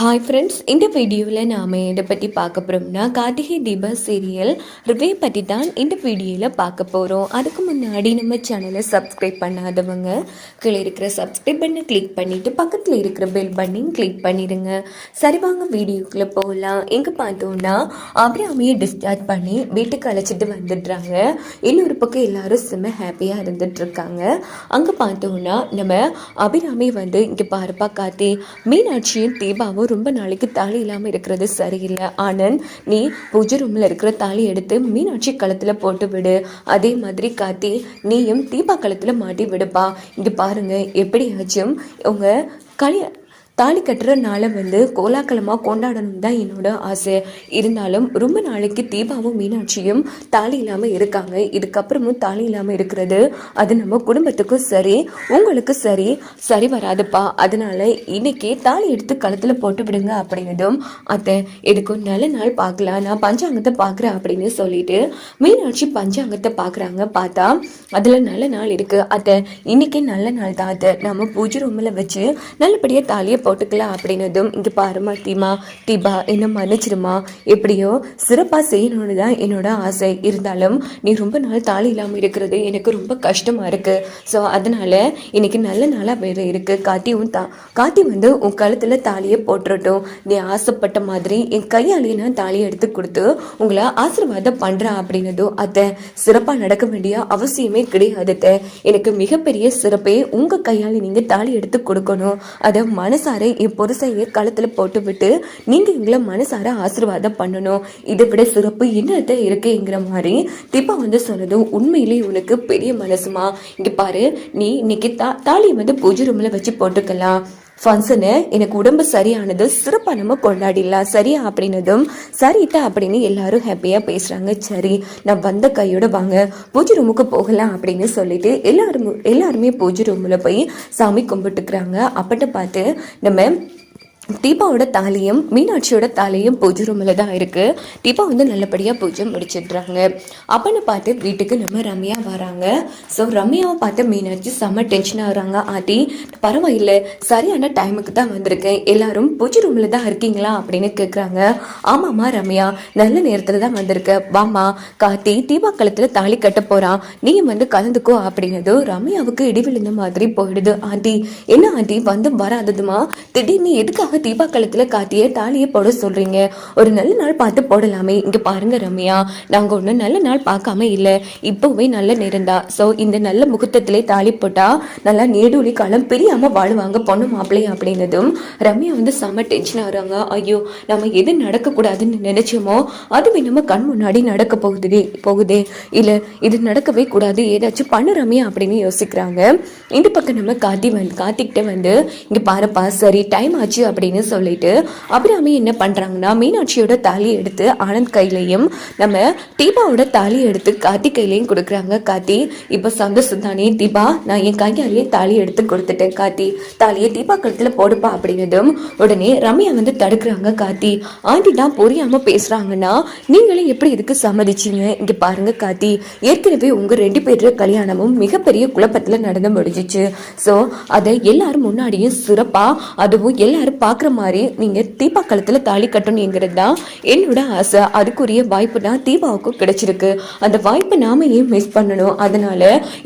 Hi friends இந்த வீடியோவில் நாம் எதை பற்றி பார்க்க போகிறோம்னா கார்த்திகை தீபா சீரியல் ரிவ்யூ பற்றி தான் இந்த வீடியோவில் பார்க்க போகிறோம் அதுக்கு முன்னாடி நம்ம சேனலை சப்ஸ்கிரைப் பண்ணாதவங்க கீழே இருக்கிற சப்ஸ்கிரைப் பண்ணை கிளிக் பண்ணிவிட்டு பக்கத்தில் இருக்கிற பெல் பட்டனையும் கிளிக் பண்ணிடுங்க. சரி வாங்க வீடியோக்குள்ளே போகலாம் எங்கே பார்த்தோம்னா அபிராமியை டிஸ்சார்ஜ் பண்ணி வீட்டுக்கு அழைச்சிட்டு வந்துடுறாங்க. இன்னொரு பக்கம் எல்லாரும் செம்ம ஹாப்பியாக இருந்துகிட்ருக்காங்க அங்கே பார்த்தோம்னா நம்ம அபிராமி வந்து இங்கே பாருப்பா காத்தி மீனாட்சியும் தீபாவும் ரொம்ப நாளைக்கு தாலி இல்லாமல் இருக்கிறது சரியில்லை. ஆனந்த் நீ பூஜை ரூமில் இருக்கிற தாலி எடுத்து மீனாட்சி களத்தில் போட்டு விடு. அதே மாதிரி காத்தி நீயும் தீபா களத்தில் மாட்டி விடுப்பா. இங்கே பாருங்கள் எப்படியாச்சும் உங்கள் கல்யாண தாலி கட்டுற நாளை வந்து கோலாகலமாக கொண்டாடணும் தான் என்னோட ஆசை. இருந்தாலும் ரொம்ப நாளைக்கு தீபாவும் மீனாட்சியும் தாலி இல்லாமல் இருக்காங்க. இதுக்கப்புறமும் தாலி இல்லாமல் இருக்கிறது. அது நம்ம குடும்பத்துக்கும் சரி உங்களுக்கு சரி சரி வராதுப்பா. அதனால இன்னைக்கு தாலி எடுத்து கழுத்தில் போட்டு விடுங்க அப்படின்னதும் அத்தை எதுக்கும் நல்ல நாள் பார்க்கலாம். நான் பஞ்சாங்கத்தை பார்க்குறேன் அப்படின்னு சொல்லிட்டு மீனாட்சி பஞ்சாங்கத்தை பார்க்குறாங்க. பார்த்தா அதில் நல்ல நாள் இருக்குது அத்தை இன்னைக்கு நல்ல நாள் தான் அத்தை. நம்ம பூஜை ரூமில் வச்சு நல்லபடியாக தாலியை போட்டுக்கலாம் அப்படின்னதும் இங்கே பாருமா தீமா தீபா என்ன மன்னிச்சிருமா எப்படியோ சிறப்பாக செய்யணும்னு தான் என்னோட ஆசை. இருந்தாலும் நீ ரொம்ப நாள் தாலி இல்லாமல் இருக்கிறது எனக்கு ரொம்ப கஷ்டமாக இருக்குது ஸோ அதனால் இன்னைக்கு நல்ல நாளாக வேறு இருக்குது காத்தி உன் தா காத்தி வந்து உன் கழுத்தில் தாலியை போட்டுறட்டும். நீ ஆசைப்பட்ட மாதிரி என் கையாலேயே நான் தாலியை எடுத்து கொடுத்து உங்களை ஆசீர்வாதம் பண்ணுறேன் அப்படின்னதும் அத்தை சிறப்பாக நடக்க வேண்டிய அவசியமே கிடையாது அத்தை. எனக்கு மிகப்பெரிய சிறப்பே உங்கள் கையால் நீங்கள் தாலி எடுத்து கொடுக்கணும். அதை மனசார என் புருஷைய கழுத்தில் போட்டு விட்டு நீங்கள் எங்களை மனசார ஆசீர்வாதம் பண்ணணும். இதை விட சிறப்பு என்னத்த இருக்குங்கிற மாதிரி திப்பா வந்து சொன்னதும் உண்மையிலேயே உனக்கு பெரிய மனசுமா. இங்கே பாரு நீ இன்னைக்கு தா தாலியை வந்து பூஜை ரூமில் வச்சு போட்டுக்கலாம். ஃபங்க்ஷனு எனக்கு உடம்பு சரியானது சிறப்பாக நம்ம கொண்டாடிடலாம். சரியா அப்படின்னதும் சரிட்டா அப்படின்னு எல்லாரும் ஹாப்பியாக பேசுகிறாங்க சரி நான் வந்த கையோட வாங்க பூஜை ரூமுக்கு போகலாம் அப்படின்னு சொல்லிட்டு எல்லாரும் எல்லாருமே பூஜை ரூமில் போய் சாமி கும்பிட்டுக்கிறாங்க. அப்பட்ட பார்த்து நம்ம தீபாவோட தாலியும் மீனாட்சியோட தாலியும் பூஜை ரூமில் தான் இருக்குது தீபா வந்து நல்லபடியாக பூஜை முடிச்சிடுறாங்க. அப்பனை பார்த்து வீட்டுக்கு நம்ம ரம்யா வராங்க. ஸோ ரம்யாவை பார்த்து மீனாட்சி செம்ம டென்ஷன் ஆகுறாங்க ஆட்டி பரவாயில்லை. சரியான டைமுக்கு தான் வந்திருக்கேன். எல்லாரும் பூஜை ரூமில் தான் இருக்கீங்களா? அப்படின்னு கேட்குறாங்க ஆமாம்மா ரம்யா. நல்ல நேரத்தில் தான் வந்திருக்க. வாமா காத்தி தீபா கழுத்தில் தாலி கட்ட போகிறான் நீயும் வந்து கலந்துக்கோ. அப்படின்னது ரம்யாவுக்கு இடி விழுந்த மாதிரி போயிடுது. ஆண்டி என்ன ஆண்டி வந்து வராததுமா? திடீர்னு எதுக்காக தீபா காலத்துல காட்டிய தாலியை போட சொல்றீங்க. ஒரு நல்ல நாள் பார்த்து போடலாமே. இங்க பாருங்க ரம்யா. நாங்க ஒண்ணு நல்ல நாள் பார்க்காம இல்ல. இப்போவே நல்ல நேரம் தான் ஸோ இந்த நல்ல முகூர்த்தத்திலே தாலி போட்டா நல்லா நீடூழி காலம் பிரியாம வாழுவாங்க பொண்ணு மாப்பிள்ளை அப்படின்னதும் ரம்யா வந்து செம்ம டென்ஷன் ஆகிறாங்க. ஐயோ நம்ம எது நடக்கக்கூடாதுன்னு நினைச்சோமோ அதுவே நம்ம கண் முன்னாடி நடக்க போகுது போகுதே. இல்ல இது நடக்கவே கூடாது. ஏதாச்சும் பண்ணு ரம்யா அப்படின்னு யோசிக்கிறாங்க. இந்த பக்கம் நம்ம காத்தி வந்து காத்திக்கிட்ட வந்து இங்க பாருப்பா சரி டைம் ஆச்சு அப்படின்னு அப்படின்னு சொல்லிட்டு அபிராமி என்ன பண்ணுறாங்கன்னா மீனாட்சியோட தாலி எடுத்து ஆனந்த் கையிலையும் நம்ம தீபாவோட தாலி எடுத்து கார்த்தி கையிலையும் கொடுக்குறாங்க. கார்த்தி இப்போ சந்தோஷம் தானே தீபா நான் என் கையாலேயே தாலி எடுத்து கொடுத்துட்டேன் கார்த்தி. தாலியை தீபா கழுத்தில் போடுப்பா அப்படின்னதும் உடனே ரம்யா வந்து தடுக்கிறாங்க கார்த்தி. ஆண்டி தான் புரியாமல் பேசுகிறாங்கன்னா நீங்களும் எப்படி இதுக்கு சம்மதிச்சிங்க? இங்கே பாருங்க கார்த்தி ஏற்கனவே உங்கள் ரெண்டு பேர் கல்யாணமும் மிகப்பெரிய குழப்பத்தில் நடந்து முடிஞ்சிச்சு. ஸோ அதை எல்லாரும் முன்னாடியும் சிறப்பாக அதுவும் எல்லாரும் பார்க்க பார்க்குற மாதிரி நீங்கள் தீபா கழுத்துல தாலி கட்டணுங்கிறது தான் என்னோட ஆசை. அதுக்குரிய வாய்ப்பு தான் தீபாவுக்கும் கிடைச்சிருக்கு. அந்த வாய்ப்பை நாம ஏன் மிஸ் பண்ணணும்? அதனால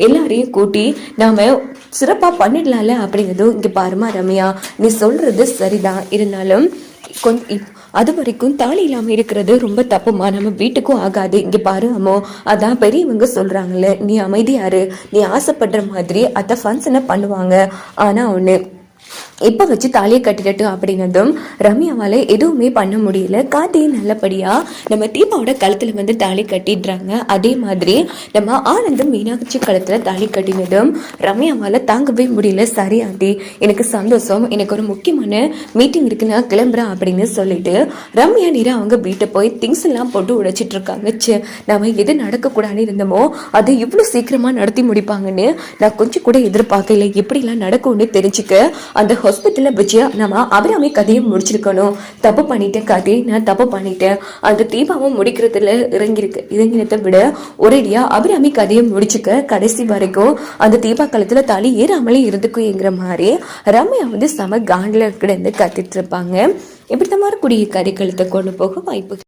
எல்லாரையும் கூட்டி நாம சிறப்பாக பண்ணிடலாம்ல அப்படிங்கிறதும் இங்கே பாருமா ரம்யா. நீ சொல்றது சரிதான். இருந்தாலும் கொஞ்சம் அது வரைக்கும் தாலி இல்லாம இருக்கிறது ரொம்ப தப்புமா? நம்ம வீட்டுக்கும் ஆகாது. இங்க பாரு அம்மோ. அதான் பெரியவங்க சொல்றாங்கல்ல நீ அமைதியாரு நீ ஆசைப்படுற மாதிரி அதை ஃபங்க்ஷனை பண்ணுவாங்க. ஆனா ஒண்ணு இப்போ வச்சு தாலியை கட்டிடட்டும் அப்படின்னதும் ரம்யாவால் எதுவுமே பண்ண முடியல. கார்த்தி நல்லபடியாக நம்ம தீபாவோட கழுத்தில் வந்து தாலி கட்டிடுறாங்க. அதே மாதிரி நம்ம ஆனந்தம் மீனாட்சி கழுத்தில் தாலி கட்டினதும் ரம்யாவால் தாங்கவே முடியல. சரி ஆண்டி எனக்கு சந்தோஷம். எனக்கு ஒரு முக்கியமான மீட்டிங் இருக்கு. நான் கிளம்புறேன் அப்படின்னு சொல்லிட்டு ரம்யா நீரா அவங்க வீட்டை போய் திங்ஸ் எல்லாம் போட்டு உடைச்சிட்டு இருக்காங்க. ச்சே நம்ம எது நடக்கக்கூடாதுன்னு இருந்தோமோ அதை இவ்வளோ சீக்கிரமாக நடத்தி முடிப்பாங்கன்னு நான் கொஞ்சம் கூட எதிர்பார்க்கல. எப்படிலாம் நடக்கும்னு தெரிஞ்சுக்க அந்த ஹாஸ்பிட்டலில் வச்சு நம்ம அபிராமி கதையை முடிச்சிருக்கணும். தப்பு பண்ணிட்டேன் காட்டி நான் தப்பு பண்ணிட்டேன். அந்த தீபாவும் முடிக்கிறதுல இறங்கியிருக்கு. இறங்கினத்தை விட ஒரேடியா அபிராமி கதையை முடிச்சுக்க கடைசி வரைக்கும் அந்த தீபா காலத்தில் தலை ஏறாமலே இருந்துக்குங்கிற மாதிரி ரம்யா வந்து செம காண்டில் கிடந்து கத்திட்டு இருப்பாங்க. இப்படி தான் வரக்கூடிய கதைக்களத்தை கொண்டு போக வாய்ப்பு